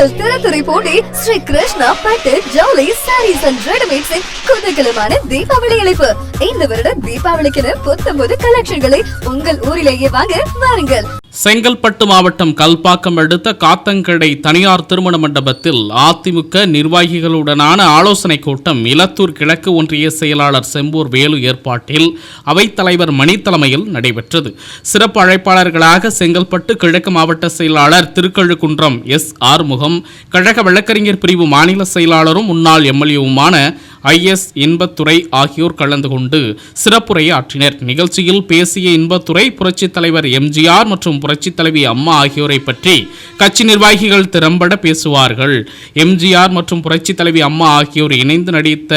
உங்கள் திறத்துறை போட்டி ஸ்ரீ கிருஷ்ணா பட்டு ஜவுளி சாரீஸ் அண்ட் ரெடிமேட்ஸின் குதகலமான தீபாவளி அழைப்பு இந்த வருட தீபாவளிக்கென புத்தம்பது கலெக்ஷன்களை உங்கள் ஊரிலேயே வாங்க வாருங்கள். செங்கல்பட்டு மாவட்டம் கல்பாக்கம் அடுத்த காத்தங்கடை தனியார் திருமண மண்டபத்தில் அதிமுக நிர்வாகிகளுடனான ஆலோசனைக் கூட்டம் இலத்தூர் கிழக்கு ஒன்றிய செயலாளர் செம்பூர் வேலு ஏற்பாட்டில் அவைத்தலைவர் மணி தலைமையில் நடைபெற்றது. சிறப்பு அழைப்பாளர்களாக செங்கல்பட்டு கிழக்கு மாவட்ட செயலாளர் திருக்கழுக்குன்றம் எஸ் ஆறுமுகம் கழக வழக்கறிஞர் பிரிவு மாநில செயலாளரும் முன்னாள் எம்எல்ஏவுமான ஐஎஸ் இன்பத்துறை ஆகியோர் கலந்து கொண்டு சிறப்புரை ஆற்றினர். நிகழ்ச்சியில் பேசிய இன்பத்துறை புரட்சித் தலைவர் எம்ஜிஆர் மற்றும் புரட்சித் தலைவி அம்மா ஆகியோரை பற்றி கட்சி நிர்வாகிகள் திறம்பட பேசுவார்கள். எம்ஜிஆர் மற்றும் புரட்சித் தலைவி அம்மா ஆகியோர் இணைந்து நடித்த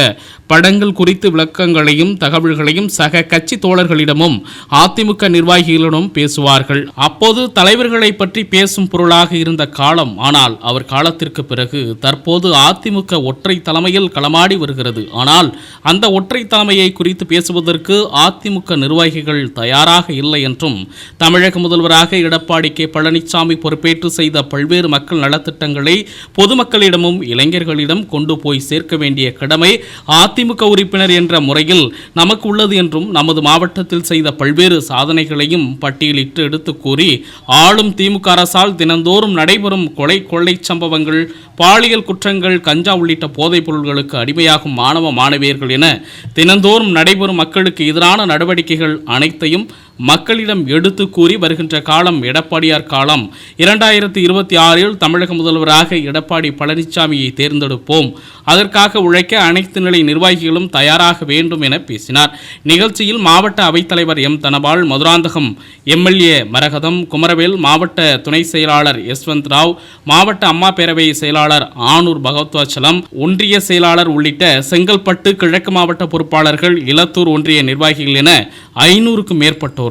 படங்கள் குறித்து விளக்கங்களையும் தகவல்களையும் சக கட்சி தோழர்களிடமும் அதிமுக நிர்வாகிகளிடம் பேசுவார்கள். அப்போது தலைவர்களை பற்றி பேசும் பொருளாக இருந்த காலம் ஆனால் அவர் காலத்திற்கு பிறகு தற்போது அதிமுக ஒற்றை தலைமையில் களமாடி வருகிறது. ஆனால் அந்த ஒற்றை தலைமையை குறித்து பேசுவதற்கு அதிமுக நிர்வாகிகள் தயாராக இல்லை என்றும் தமிழக முதல்வராக எடப்பாடி கே. பழனிசாமி பொறுப்பேற்று செய்த பல்வேறு மக்கள் நலத்திட்டங்களை பொதுமக்களிடமும் இளைஞர்களிடம் கொண்டு போய் சேர்க்க வேண்டிய கடமை அதிமுக உறுப்பினர் என்ற முறையில் நமக்கு உள்ளது என்றும் நமது மாவட்டத்தில் செய்த பல்வேறு சாதனைகளையும் பட்டியலிட்டு எடுத்து கூறி ஆளும் திமுக அரசால் தினந்தோறும் நடைபெறும் கொலை கொள்ளை சம்பவங்கள் பாலியல் குற்றங்கள் கஞ்சா உள்ளிட்ட போதைப் பொருள்களுக்கு அடிமையாகும் மாணவ மாணவியர்கள் என தினந்தோறும் நடைபெறும் மக்களுக்கு எதிரான நடவடிக்கைகள் அனைத்தையும் மக்களிடம் எடுத்து கூறி வருகின்ற காலம் எடப்பாடியார் காலம். இரண்டாயிரத்தி இருபத்தி ஆறில் தமிழக முதல்வராக எடப்பாடி பழனிசாமியை தேர்ந்தெடுப்போம். அதற்காக உழைக்க அனைத்து நிலை நிர்வாகிகளும் தயாராக வேண்டும் என பேசினார். நிகழ்ச்சியில் மாவட்ட அவைத்தலைவர் எம். தனபால் மதுராந்தகம் எம்எல்ஏ மரகதம் குமரவேல் மாவட்ட துணை செயலாளர் யஸ்வந்த் ராவ் மாவட்ட அம்மா பேரவை செயலாளர் ஆனூர் பகவத்வாச்சலம் ஒன்றிய செயலாளர் உள்ளிட்ட செங்கல்பட்டு கிழக்கு மாவட்ட பொறுப்பாளர்கள் இலத்தூர் ஒன்றிய நிர்வாகிகள் என ஐநூறுக்கும் மேற்பட்டோர்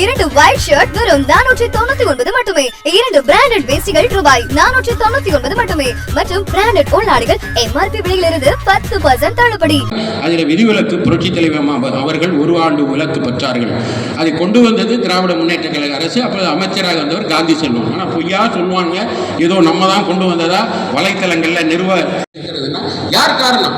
இரண்டு ஒயிட் ஷர்ட் வெறும் நானூற்றி தொண்ணூத்தி ஒன்பது மட்டுமே. இரண்டு பிராண்டட் வேஸ்டிகள் ரூபாய் நானூற்றி தொண்ணூத்தி ஒன்பது மட்டுமே. மற்றும் பிராண்டட் உள்நாடுகள் எம்ஆர்பி விலையிலிருந்து பத்து பர்சன்ட் தள்ளுபடி. அதில் விதிவிலக்கு புரட்சி தலைவர் அவர்கள் ஒரு ஆண்டு விலக்கு பெற்றார்கள். அதை கொண்டு வந்தது திராவிட முன்னேற்ற கழக அரசு அப்போது அமைச்சராக வந்தவர் காந்தி செல்வம். ஆனால் பொய்யா சொல்லுவாங்க ஏதோ நம்ம தான் கொண்டு வந்ததா? வலைத்தளங்களில் நிறுவ யார் காரணம்?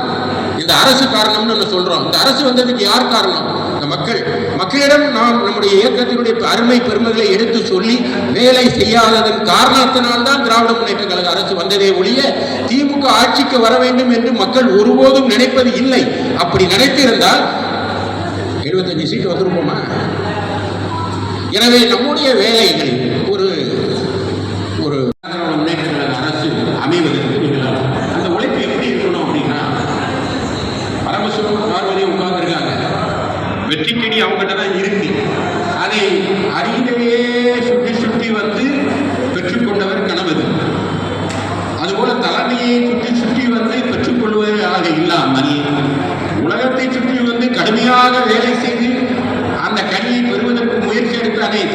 இந்த அரசு காரணம்னு நம்ம சொல்றோம். இந்த அரசு வந்ததுக்கு யார் காரணம்? இந்த மக்கள். மக்களிடம் நாம் நம்முடைய இயக்கத்தினுடைய அருமை பெருமைகளை எடுத்து சொல்லி வேலை செய்யாததன் காரணத்தினால்தான் திராவிட முன்னேற்ற கழக அரசு வந்ததே ஒழிய திமுக ஆட்சிக்கு வர வேண்டும் என்று மக்கள் ஒருபோதும் நினைப்பது இல்லை. அப்படி நினைத்திருந்தால் எழுபத்தஞ்சு சீட்டு வந்திருப்போமா எனவே நம்முடைய வேலைகளில் veramente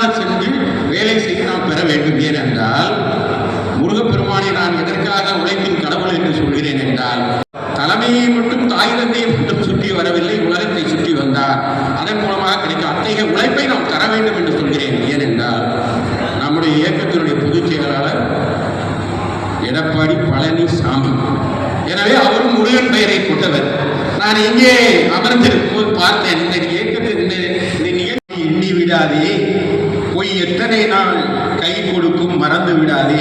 சென்று வேலை செய்து நாம் பெற வேண்டும். ஏனென்றால் முருகப்பெருமானை நான் எதற்காக உழைப்பின் கடவுள் என்று சொல்கிறேன் என்றால் தலைமையை மட்டும் தாய் தந்தையை மட்டும் சுற்றி வரவில்லை உலகத்தை சுற்றி வந்தார். அதன் மூலமாக கிடைக்கும் அத்தகைய உழைப்பை நாம் தர வேண்டும் என்று சொல்கிறேன். ஏனென்றால் நம்முடைய இயக்கத்தினுடைய பொதுச் செயலாளர் எடப்பாடி பழனிசாமி. எனவே அவரும் முருகன் பெயரை கொண்டவர் நான் இங்கே அமர்ந்திருக்கும் போது பார்த்தேன் இந்த இயக்கத்தில் இந்த நிகழ்ச்சி எண்ணி விடாதே. எத்தனை நாள் கை கொடுக்கும் மறந்து விடாதே.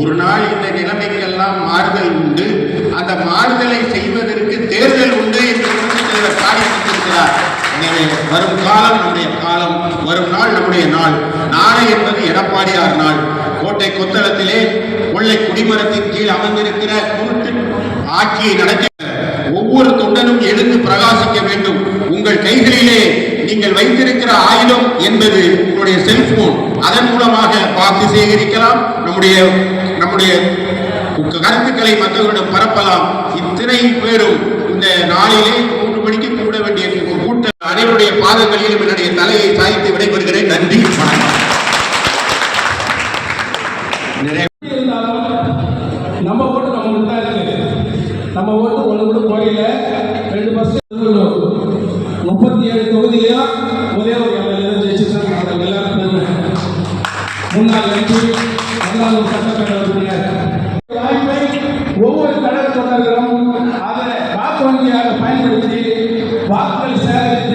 ஒரு நாள் இந்த நிலைமைக்கெல்லாம் மாறுதல் உண்டு. அந்த மாறுதலை செய்வதற்கு தேர்தல் உண்டு என்று புரட்சித் தலைவர் எனவே வரும் காலம் நம்முடைய காலம் வரும் நாள் நம்முடைய நாள். நாளை என்பது எடப்பாடியார் நாள். கோட்டை கொத்தளத்திலே கொள்ளை குடிமரத்தின் கீழ் அமர்ந்திருக்கிற குருட்டு ஆட்சியை நடக்க ஒவ்வொரு தொண்டனும் எழுந்து பிரகாசம் நீங்கள் வைத்திருக்கிற ஆயுதம் என்பது உங்களுடைய செல்போன் அதன் மூலமாக வாக்கு சேகரிக்கலாம். நம்முடைய நம்முடைய கருத்துக்களை மற்றவர்களிடம் பரப்பலாம். இத்தனை பேரும் இந்த நாளிலே மூன்று மணிக்கு கூட வேண்டிய கூட்ட அனைவருடைய பாதங்களிலும் என்னுடைய தலையை சாய்த்து விடைபெறுகிறேன். நன்றி. வணக்கம். நம்ம ஓட்டு நம்ம நம்ம ஓட்டு ஒன்று கூட போயில ரெண்டு பர்சன்ட் முப்பத்தி ஏழு தொகுதியிலையும் ஒரே ஒரு எம்எல்ஏ ஜெயிச்சிருக்காங்க. அவங்க எல்லாரும் முன்னாள் எம்பி முன்னாள் சட்டப்பேரவை